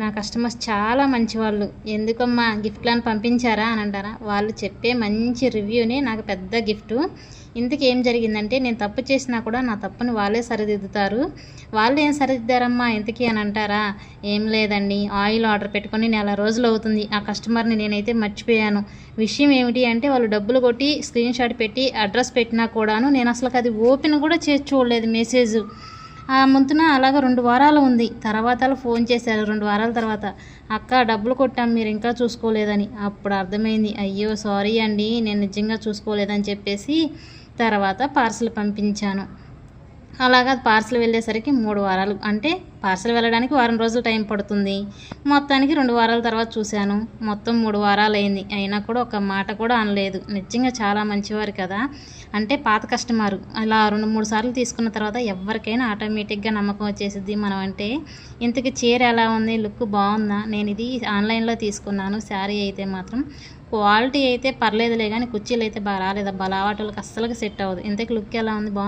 నా కస్టమర్స్ చాలా మంచివాళ్ళు. ఎందుకమ్మా? గిఫ్ట్లను పంపించారా? అని అంటారా. వాళ్ళు చెప్పే మంచి రివ్యూని నాకు పెద్ద గిఫ్ట్ ఇంతకు ఏం జరిగిందంటే నేను తప్పు చేసినా కూడా నా తప్పుని వాళ్ళే సరిదిద్దుతారు. వాళ్ళు ఏం సరిదిద్దారమ్మా? ఇంతకీ అని అంటారా. ఏం లేదండి. ఆయిల్ ఆర్డర్ పెట్టుకొని నెల రోజులు అవుతుంది. ఆ కస్టమర్ని నేనైతే మర్చిపోయాను. విషయం ఏమిటి అంటే వాళ్ళు డబ్బులు కొట్టి స్క్రీన్ షాట్ పెట్టి అడ్రస్ పెట్టినా కూడాను నేను అసలు అది ఓపెన్ కూడా చేసి చూడలేదు. మెసేజ్ ఆ ముందున అలాగ రెండు వారాలు ఉంది. తర్వాత ఫోన్ చేశారు. రెండు వారాల తర్వాత అక్క డబ్బులు కొట్టాం మీరు ఇంకా చూసుకోలేదని. అప్పుడు అర్థమైంది. అయ్యో సారీ అండి నేను నిజంగా చూసుకోలేదని చెప్పేసి తర్వాత పార్సల్ పంపించాను. అలాగా పార్సల్ వెళ్ళేసరికి మూడు వారాలు అంటే పార్సల్ వెళ్ళడానికి వారం రోజులు టైం పడుతుంది. మొత్తానికి రెండు వారాల తర్వాత చూశాను. మొత్తం మూడు వారాలు అయింది అయినా కూడా ఒక మాట కూడా అనలేదు. నిజంగా చాలా మంచివారు కదా. అంటే పాత కస్టమర్. అలా రెండు మూడు సార్లు తీసుకున్న తర్వాత ఎవరికైనా ఆటోమేటిక్గా నమ్మకం వచ్చేసిద్ది మనం అంటే ఇంతకి చీర ఎలా ఉంది? లుక్ బాగుందా? నేను ఇది ఆన్లైన్లో తీసుకున్నాను. శారీ అయితే మాత్రం క్వాలిటీ అయితే పర్లేదులే కానీ కుర్చీలు అయితే బాగా రాలేదు బాగా వాళ్ళకి అస్సలుగా సెట్ అవ్వదు. ఇంతకు లుక్ ఎలా ఉంది? బాగుంది?